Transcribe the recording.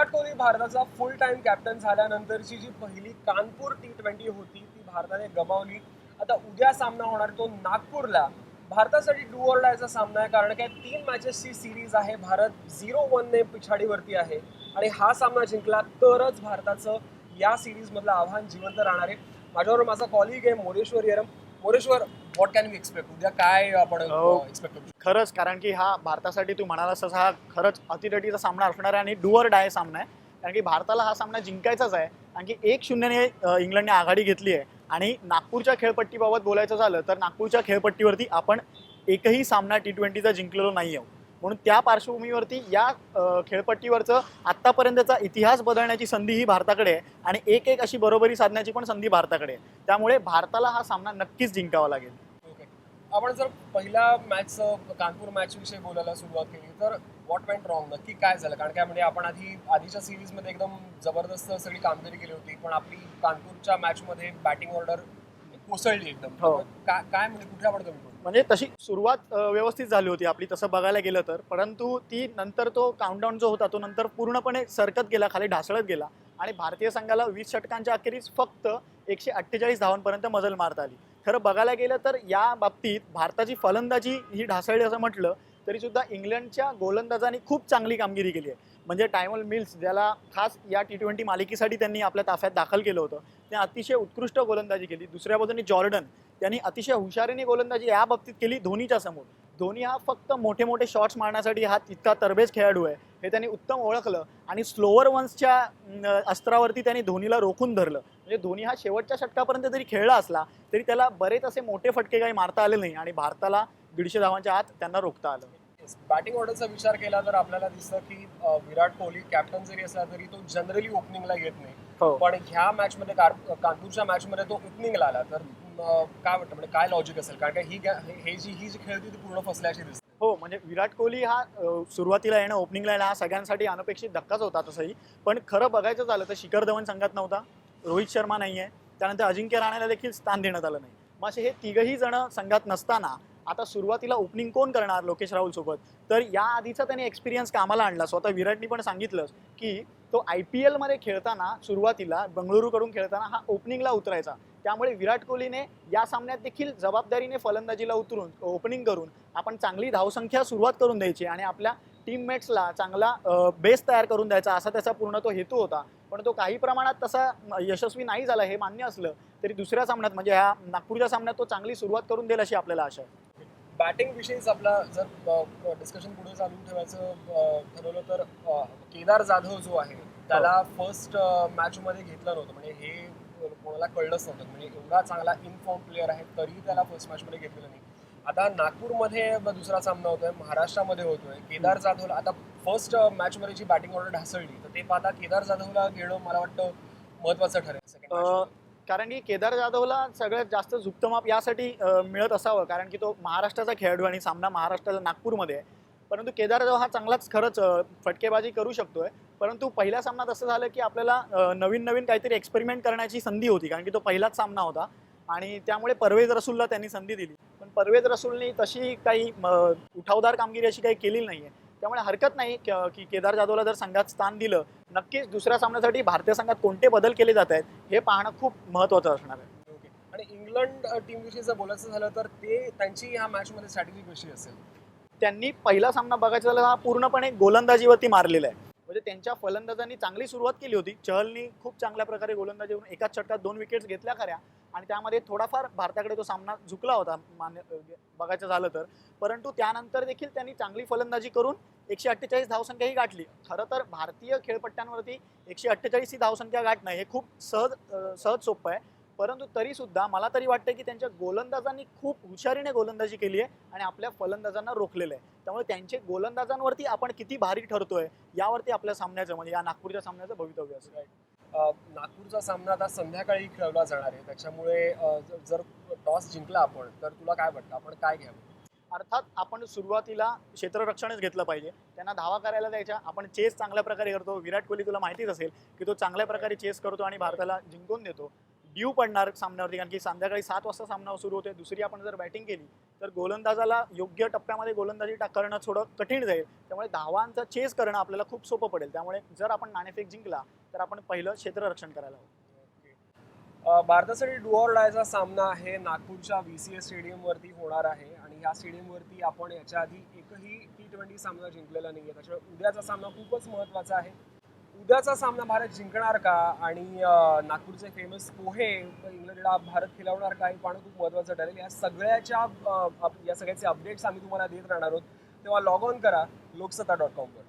विराट कोहली भारताचा फुल time captain झाल्यानंतरची जी पहिली Kanpur T twenty होती ती भारताने गमावली. आता उद्या सामना होणार तो नागपूरला. भारतासाठी डू ऑर डायचा सामना आहे कारण काय तीन मॅचेसची सिरीज आहे. भारत झिरो वनने पिछाडीवरती आहे. आणि हा सामना जिंकला तरच भारताचं या सिरीजमधलं आव्हान जिवंत राहणार आहे. माझ्याबरोबर माझा कॉलिग आहे Moreshwar Yeram Moreshwar what can we expect उद्या काय आपण हो. एक्सपेक्ट करू खरंच कारण की हा भारतासाठी तू म्हणालास तसा हा खरंच अतिरेटीचा सामना असणार आहे आणि डुअर डाय सामना आहे. कारण की भारताला हा सामना जिंकायचाच आहे. कारण की एक शून्यने इंग्लंडने आघाडी घेतली आहे. आणि नागपूरच्या खेळपट्टीबाबत बोलायचं झालं तर नागपूरच्या खेळपट्टीवरती आपण एकही सामना टी ट्वेंटीचा जिंकलेलो नाही आहोत म्हणून त्या पार्श्वभूमीवरती या खेळपट्टीवरचं आत्तापर्यंतचा इतिहास बदलण्याची संधी ही भारताकडे आहे आणि एक एक अशी बरोबरी साधण्याची पण संधी भारताकडे आहे. त्यामुळे भारताला हा सामना नक्कीच जिंकावा लागेल. ओके. आपण जर पहिल्या मॅच कानपूर मॅच विषयी बोलायला सुरुवात केली तर व्हॉट वेंट रॉंग नक्की काय झालं? कारण काय म्हणजे आपण आधी आधीच्या सिरीजमध्ये एकदम जबरदस्त सगळी कामगिरी केली होती पण आपली कानपूरच्या मॅच मध्ये बॅटिंग ऑर्डर कोसळली एकदम. हो. काय काय म्हणजे कुठे आपण कमी? म्हणजे तशी सुरुवात व्यवस्थित झाली होती आपली तसं बघायला गेलं तर. परंतु ती नंतर तो काउंटडाऊन जो होता तो नंतर पूर्णपणे सरकत गेला खाली ढासळत गेला. आणि भारतीय संघाला वीस षटकांच्या अखेरीस फक्त एकशे अठ्ठेचाळीस धावांपर्यंत मजल मारता आली. खरं बघायला गेलं तर या बाबतीत भारताची फलंदाजी ही ढासळली असं म्हटलं तरी सुद्धा इंग्लंडच्या गोलंदाजांनी खूप चांगली कामगिरी केली आहे. म्हणजे टायमल मिल्स ज्याला खास या टी ट्वेंटी मालिकेसाठी त्यांनी आपल्या ताफ्यात दाखल केलं होतं ते अतिशय उत्कृष्ट गोलंदाजी केली. दुसऱ्या बाजूने जॉर्डन त्यांनी अतिशय हुशारीने गोलंदाजी या बाबतीत केली धोनीच्या समोर. धोनी हा फक्त मोठे मोठे शॉट्स मारण्यासाठी हा इतका तरबेज खेळाडू आहे. हे त्यांनी उत्तम ओळखलं आणि स्लोअर वन्सच्या अस्त्रावरती त्यांनी धोनीला रोखून धरलं. म्हणजे धोनी हा शेवटच्या षटकापर्यंत जरी खेळला असला तरी त्याला बरेच असे मोठे फटके काही मारता आले नाही आणि भारताला दीडशे धावांच्या आत त्यांना रोखता आलं. बॅटिंग ऑर्डरचा विचार केला तर आपल्याला दिसतं की विराट कोहली कॅप्टन जरी असला तरी तो जनरली ओपनिंगला येत नाही. हो. पण ह्या मॅच मध्ये कानपूरच्या मॅच मध्ये तो ओपनिंगला आला. तर काय वाटतं? म्हणजे काय लॉजिक असेल? कारण का ही हे जी ही जी खेळती ती पूर्ण फसल्याची दिसते. हो म्हणजे विराट कोहली हा सुरुवातीला येणं ओपनिंगला येणं हा सगळ्यांसाठी अनपेक्षित धक्काच होता तसंही. पण खरं बघायचं झालं तर शिखर धवन संघात नव्हता. रोहित शर्मा नाही आहे त्यानंतर अजिंक्य राणाला देखील स्थान देण्यात आलं नाही. मग असे हे तिघही जण संघात नसताना आता सुरुवातीला ओपनिंग कोण करणार लोकेश राहुल सोबत? तर या आधीचा त्याने एक्सपिरियन्स कामाला आणला. स्वतः विराटनी पण सांगितलं की तो आय पी एलमध्ये खेळताना सुरुवातीला बंगळुरूकडून खेळताना हा ओपनिंगला उतरायचा. त्यामुळे विराट कोहलीने या सामन्यात देखील जबाबदारीने फलंदाजीला उतरून ओपनिंग करून आपण चांगली धावसंख्या सुरुवात करून द्यायची आणि आपल्या टीममेट्सला चांगला बेस तयार करून द्यायचा असा त्याचा पूर्ण तो हेतू होता. पण तो काही प्रमाणात तसा यशस्वी नाही झाला हे मान्य असलं तरी दुसऱ्या सामन्यात म्हणजे ह्या नागपूरच्या सामन्यात तो चांगली सुरुवात करून देईल अशी आपल्याला आशा आहे. बॅटिंग विषयीच आपला जर डिस्कशन पुढे चालू ठेवायचं ठरवलं तर केदार जाधव जो आहे त्याला फर्स्ट मॅच मध्ये घेतलं नव्हतं. म्हणजे हे कोणाला कळलंच नव्हतं. म्हणजे एवढा चांगला इनफॉर्म प्लेअर आहे तरीही त्याला फर्स्ट मॅच मध्ये घेतलेलं नाही. आता नागपूरमध्ये दुसरा सामना होतोय महाराष्ट्रामध्ये होतोय. केदार जाधवला आता फर्स्ट मॅच मध्ये जी बॅटिंग ऑर्डर ढासळली तर ते पाहता केदार जाधवला घेणं मला वाटतं महत्वाचं ठरेल. सेकंड कारण की केदार जाधवला सगळ्यात जास्त झुकतं यासाठी मिळत असावं. कारण की तो महाराष्ट्राचा खेळाडू आणि सामना महाराष्ट्राचा नागपूरमध्ये आहे. परंतु केदार जाधव हा चांगलाच खरंच फटकेबाजी करू शकतोय. परंतु पहिल्या सामन्यात असं झालं की आपल्याला नवीन नवीन काहीतरी एक्सपेरिमेंट करण्याची संधी होती. कारण की तो पहिलाच सामना होता. आणि त्यामुळे परवेज रसूलला त्यांनी संधी दिली. पण परवेज रसूलनी तशी काही उठावदार कामगिरी अशी काही केलेली नाही आहे त्यामुळे हरकत नाही क- केदार जाधवला जर संघात स्थान दिलं नक्कीच दुसऱ्या सामन्यासाठी भारतीय संघात कोणते बदल केले जात आहेत हे पाहणं खूप महत्त्वाचं असणार आहे. ओके. आणि इंग्लंड टीम विषयी जर बोलायचं झालं तर ते त्यांची ह्या मॅच मध्ये स्ट्रॅटेजी कशी असेल? त्यांनी पहिला सामना बघायचा झाला हा पूर्णपणे गोलंदाजीवरती मारलेला आहे. म्हणजे त्यांच्या फलंदाजांनी चांगली सुरुवात केली होती. चहलनी खूप चांगल्या प्रकारे गोलंदाजी करून एकाच षटकात दोन विकेट्स घेतल्या खऱ्या. आणि त्यामध्ये थोडाफार भारताकडे तो सामना झुकला होता मान्य बघायचं झालं तर. परंतु त्यानंतर देखील त्यांनी चांगली फलंदाजी करून एकशे अठ्ठेचाळीस धावसंख्याही गाठली. खरं तर भारतीय खेळपट्ट्यांवरती एकशे अठ्ठेचाळीस ही धावसंख्या गाठणं हे खूप सहज सहज सोपं आहे. परंतु तरीसुद्धा मला तरी वाटतं की त्यांच्या गोलंदाजांनी खूप हुशारीने गोलंदाजी केली आहे आणि आपल्या फलंदाजांना रोखलेलं आहे. त्यामुळे त्यांचे गोलंदाजांवरती आपण किती भारी ठरतोय यावरती आपल्या सामन्याचं म्हणजे या नागपूरच्या सामन्याचं भवितव्य असं अ, नागपूरचा सामना आता संध्याकाळी खेळवला जाणार आहे. त्याच्यामुळे जर टॉस जिंकला आपण तर तुला काय वाटतं? आपण काय घ्यावं? अर्थात आपण सुरुवातीला क्षेत्ररक्षणच घेतलं पाहिजे. त्यांना धावा करायला द्यायच्या. आपण चेस चांगल्या प्रकारे करतो. विराट कोहली तुला माहितीच असेल की तो चांगल्या प्रकारे चेस करतो आणि भारताला जिंकून देतो. ड्यू पडणार सामन्यावरती कारण की संध्याकाळी सात वाजता सामना सुरू होते दुसरी आपण जर बॅटिंग केली तर गोलंदाजाला योग्य टप्प्यामध्ये गोलंदाजी करणं थोडं कठीण जाईल. त्यामुळे धावांचा चेस करणं आपल्याला खूप सोपं पडेल. त्यामुळे जर आपण नाणेफेक जिंकला तर आपण पहिलं क्षेत्ररक्षण करायला हवं. भारतासाठी डुअर डायचा सामना आहे. नागपूरच्या व्ही सी एस स्टेडियमवरती होणार आहे. आणि ह्या स्टेडियमवरती आपण याच्या आधी एकही टी ट्वेंटी सामना जिंकलेला नाही आहे त्याच्यामुळे उद्याचा सामना खूपच महत्त्वाचा आहे. उद्याचा सामना भारत जिंकणार का? आणि नागपूरचे फेमस पोहे इंग्लंडला भारत खिलावणार का? हे पाहणं खूप महत्त्वाचं ठरेल. या सगळ्याच्या या सगळ्याचे अपडेट्स आम्ही तुम्हाला देत राहणार आहोत. तेव्हा लॉग ऑन करा लोकसत्ता डॉट कॉमवर